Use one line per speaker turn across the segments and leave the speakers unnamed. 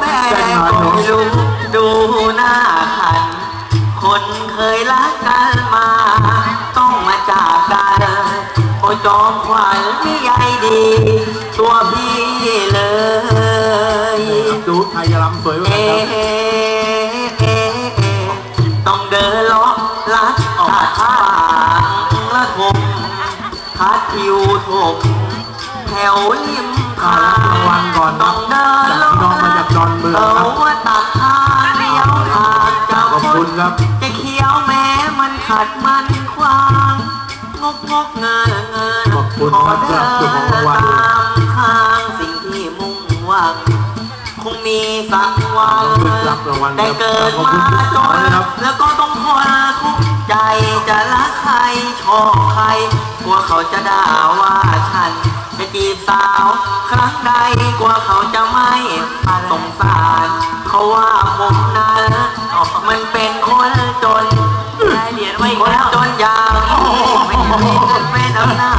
แม่ก็รู้ดูหน้าขัน คนเคยรักกันมา ต้องมาจากกันโอ้จอมขวัญนี่ใหญ่ดี ตัวพี่เลย
ดูไทยรำสวย
เอ
มากครับ
เอเอต้องเดินเลาะลัดตัดทางละทมคัดคิวถกแถวริมทาง
รางวัลก่อนค
ต้
รั
อบงเดิน เอาว่าตัดทางเลี้ยวทางจะ
ขอบคุณครับ
จะเคี้ยวแม้มันขัดมันควางงกงกเงินงิน
ขอบคุณครับสำหรับเจ้าของรางวัล
ตามทางสิ่งที่มุ่งหวังคงมีสักวัน
รับรางวัลครับ
ได้เกิดมาจ
น
น
นะครับ
แล้วก็ต้องทนทุกใจจะรักใครชอบใครกลัวเขาจะด่าว่าฉันจะจีบสาว ครั้งใดกลัวเขาจะไม่สง สารเขาว่าผมนั้นมันเป็นคนจนได้เหรียญไว้คนจนยาวไม่มีไม่ทำหน้า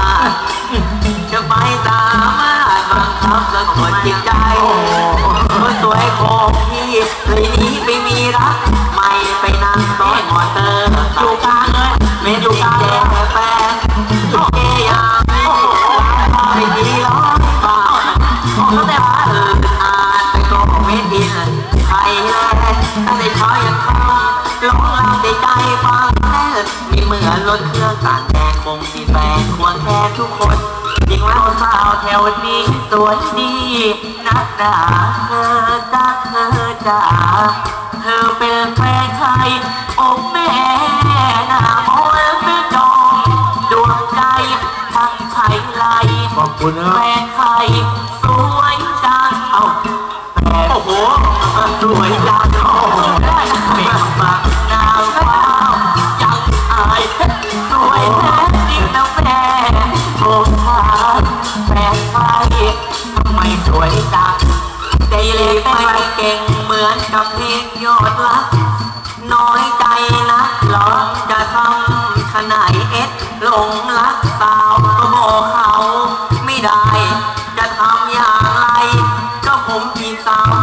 จะไปตามมาบังคับสะกดจิตใจคนสวยของพี่เลยนี้ไม่มีรัก ใจฟังแน่มีเหมือนรถเครื่องตางแดงคงมีแฟนควงแค่ทุกคนยิงแล้วสาวแถวนี้สวยดีนักหนาเธอจ้าเธอจ้าเธอเป็นแฟนใครอ้แม่หน้ามนต์ไม่จองดวงใจทั้งไทยไล
ขอบคุณนะ
แฟนใครสวยจังเอาแฟนโอ้โหสวยจัง อนกับเพลงยอดรัก น้อยใจนะหลอจะทำขนาดเอ็ดหลงรักสาวก็บอกเขาไม่ได้ จะทำอย่างไร ก็ผมจีบสาว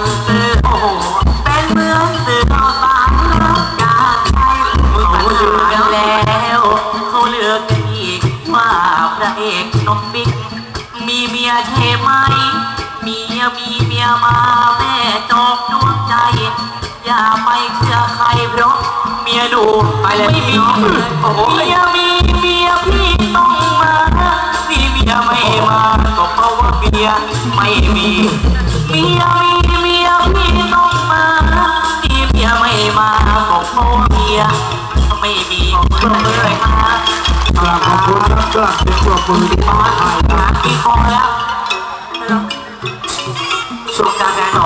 นซื้อโอ้โหเป็นเหมือนสื่อข่าวสารรับการใช้มือเขาเลือกแล้วเขาเลือกตีว่าพระเอกนมบิ๊กมีเมียใช่ไหมเมียมีเมียมาแม่จอกดวงใจ อย่าไปเชื่อใครเพราะเมียดูไปเลยไม่มีเมียมีเมียพี่ต้องมานี่เมียไม่มาก็เพราะว่าเมียไม่มีเมียมี มีต้องมาที่เมียไม่มาบอกโมเมียไม่มีคนเลยนะก
ลับมาคุณกลับเป็นตัวคุณที่มาถ่ายงานท
ี่
คอแล้วสุดการแน่นอน